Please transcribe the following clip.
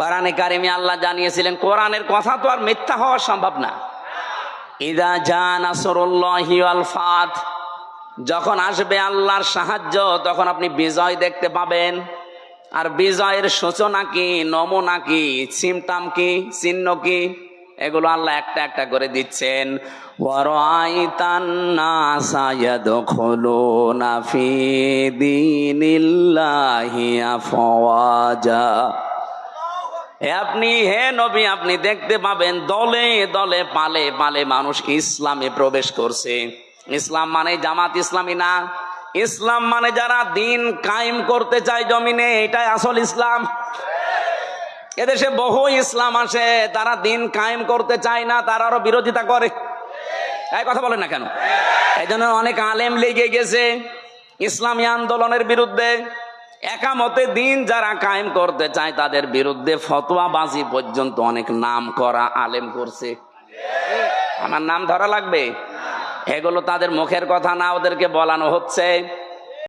কোরআনে কারিমে আল্লাহ জানিয়েছিলেন, কোরআনের কথা তো আর মিথ্যা হওয়া সম্ভব না। ইদা জান আসরুল্লাহি ফাত, যখন আসবে আল্লাহর সাহায্য, তখন আপনি বিজয় দেখতে পাবেন। আর বিজয়ের সূচনা কি, নমুনা কি, সিমটাম কি, চিহ্ন কি, এগুলো আল্লাহ একটা একটা করে দিচ্ছেন। ফি দীনিল্লাহি আফওয়াজা। আপনি, হে নবী, আপনি দেখতে পাবেন দলে দলে, পালে পালে মানুষ ইসলামে প্রবেশ করছে। ইসলাম মানে জামাত ইসলামী না। ইসলাম মানে যারা দিন কায়েম করতে চায় জমিনে, এটাই আসল ইসলাম। এদেশে বহু ইসলাম আসে তারা দিন কায়েম করতে চায় না, তারা আরও বিরোধিতা করে। এই কথা বলে না কেন? এই জন্য অনেক আলেম লেগে গেছে। ইসলামী আন্দোলনের বিরুদ্ধে একামতে দিন যারা কায়েম করতে চায় তাদের বিরুদ্ধে ফতোয়াবাজি পর্যন্ত অনেক নাম করা আলেম করছে। আমার নাম ধরা লাগবে? এগুলো তাদের মুখের কথা না, ওদেরকে বলানো হচ্ছে।